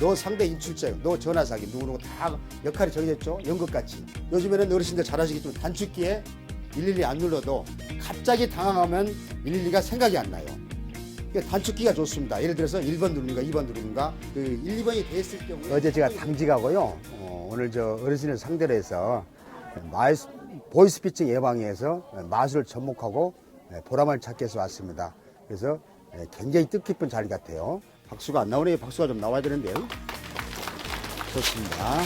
너 상대 인출증, 너 전화 사기 누구누구 다 역할이 정해졌죠. 연극같이. 요즘에는 어르신들 잘 아시겠지만 단축키에 112 안 눌러도 갑자기 당황하면 112가 생각이 안 나요. 그러니까 단축키가 좋습니다. 예를 들어서 1번 누르는가 2번 누르는가 그 1, 2번이 됐을 경우에 어제 제가 당직하고요. 어, 오늘 저 어르신을 상대로 해서 마이스, 보이스피칭 예방위해서 마술을 접목하고 예, 보람을 찾기 위해서 왔습니다. 그래서 예, 굉장히 뜻깊은 자리 같아요. 박수가 안 나오네요. 박수가 좀 나와야 되는데요. 좋습니다.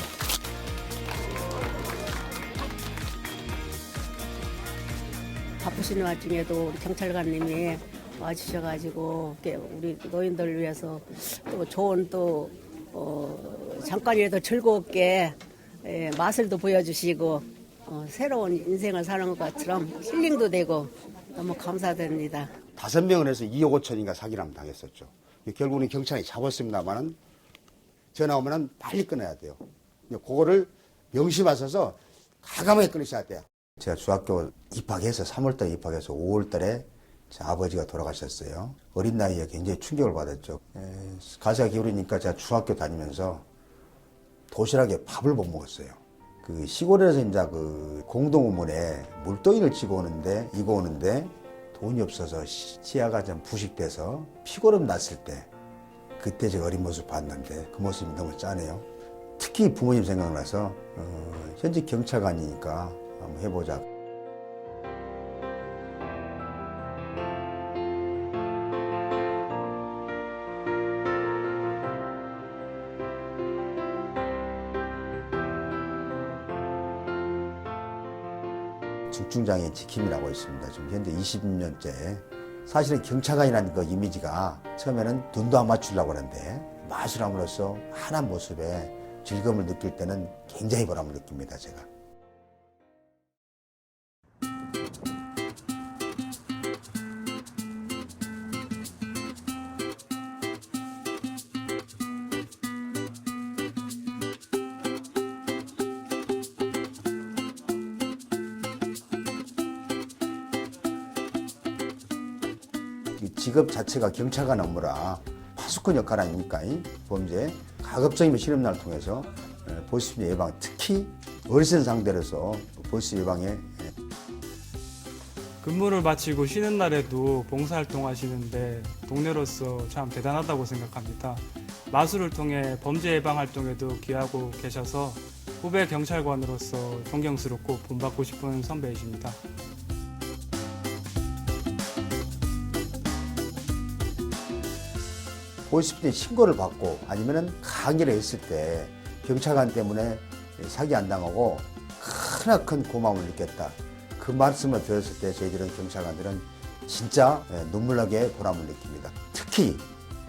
바쁘신 와중에도 우리 경찰관님이 와주셔가지고 이렇게 우리 노인들을 위해서 또 좋은 또 어, 잠깐이라도 즐겁게 예, 마술도 보여주시고 어, 새로운 인생을 사는 것처럼 힐링도 되고 너무 감사드립니다. 다섯 명을 해서 2억 5천인가 사기람 당했었죠. 결국은 경찰이 잡았습니다만은 전화 오면은 빨리 끊어야 돼요. 그거를 명심하셔서 가감하게 끊으셔야 돼요. 제가 중학교 입학해서 3월달에 입학해서 5월달에 제 아버지가 돌아가셨어요. 어린 나이에 굉장히 충격을 받았죠. 에, 가세가 기울이니까 제가 중학교 다니면서 도시락에 밥을 못 먹었어요. 그 시골에서 이제 그 공동우물에 물동이를 치고 오는데 이고 오는데 돈이 없어서 시- 치아가 좀 부식돼서 피고름 났을 때 그때 제가 어린 모습 봤는데 그 모습이 너무 짠해요. 특히 부모님 생각나서 어, 현직 경찰관이니까 한번 해보자. 집중장애인 지킴이라고 있습니다. 지금 현재 20년째. 사실은 경찰관이라는 그 이미지가 처음에는 눈도 안 맞추려고 하는데 마술함으로써 환한 모습에 즐거움을 느낄 때는 굉장히 보람을 느낍니다. 제가. 직업 자체가 경찰관 업무라 파수꾼 역할 아닙니까? 이 범죄 가급적이면 실험날을 통해서 에, 보이스피싱 예방, 특히 어르신 상대로서 보이스 예방에 에, 근무를 마치고 쉬는 날에도 봉사활동 하시는데 동료로서 참 대단하다고 생각합니다. 마술을 통해 범죄 예방 활동에도 기하고 계셔서 후배 경찰관으로서 존경스럽고 본받고 싶은 선배이십니다. 보이스피싱 신고를 받고 아니면은 강의를 했을 때 경찰관 때문에 사기 안 당하고 크나큰 고마움을 느꼈다. 그 말씀을 들었을 때 저희들은 경찰관들은 진짜 예, 눈물나게 보람을 느낍니다. 특히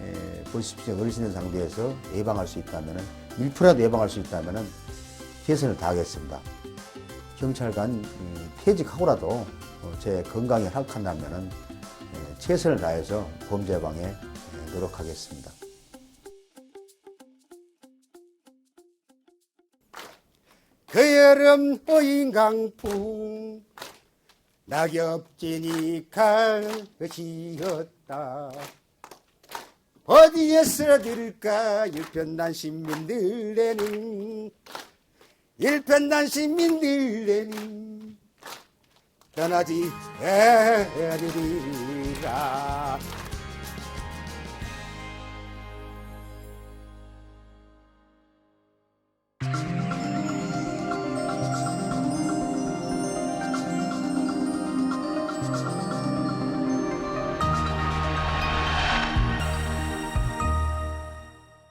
예, 보이스피싱 어르신들 상대해서 예방할 수 있다면은 1%라도 예방할 수 있다면은 최선을 다하겠습니다. 경찰관 음, 퇴직하고라도 어, 제 건강이 허락한다면은 예, 최선을 다해서 범죄 예방에 예, 노력하겠습니다. 그 여름 어인강풍 낙엽진이 갈것이었다. 어디에 쓰러들까? 일편난 시민들에는 일편난 시민들에는 떠나지 않으리라